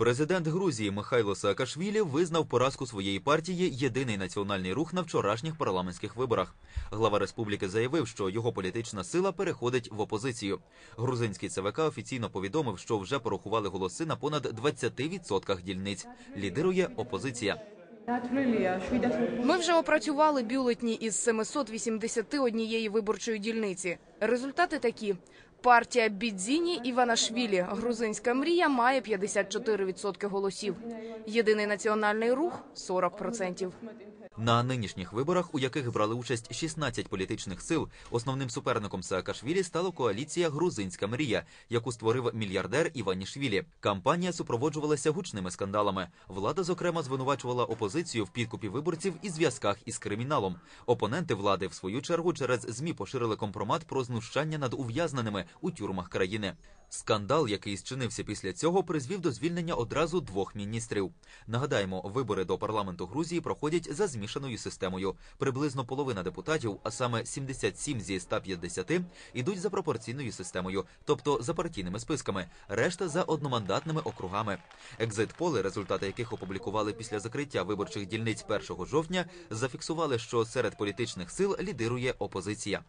Президент Грузії Михайло Саакашвілі визнав поразку своєї партії Єдиний національний рух на вчорашніх парламентських виборах. Глава республіки заявив, що його політична сила переходить в опозицію. Грузинський ЦВК офіційно повідомив, що вже порахували голоси на понад 20% дільниць. Лідирує опозиція. Ми вже опрацювали бюлетні із 781 виборчої дільниці. Результати такі. Партія Бідзіні Іванашвілі «Грузинська мрія» має 54% голосів. Єдиний національний рух – 40%. На нинішніх виборах, у яких брали участь 16 політичних сил, основним суперником Саакашвілі стала коаліція Грузинська мрія, яку створив мільярдер Іванішвілі. Кампанія супроводжувалася гучними скандалами. Влада, зокрема, звинувачувала опозицію в підкупі виборців і зв'язках із криміналом. Опоненти влади, в свою чергу, через змі поширили компромат про знущання над ув'язненими у тюрмах країни. Скандал, який зчинився після цього, призвів до звільнення одразу двох міністрів. Нагадаємо, вибори до парламенту Грузії проходять за змішаною системою. Приблизно половина депутатів, а саме 77 зі 150, ідуть за пропорційною системою, тобто за партійними списками, решта за одномандатними округами. Екзит-поли, результати яких опублікували після закриття виборчих дільниць 1 жовтня, зафіксували, що серед політичних сил лідирує опозиція.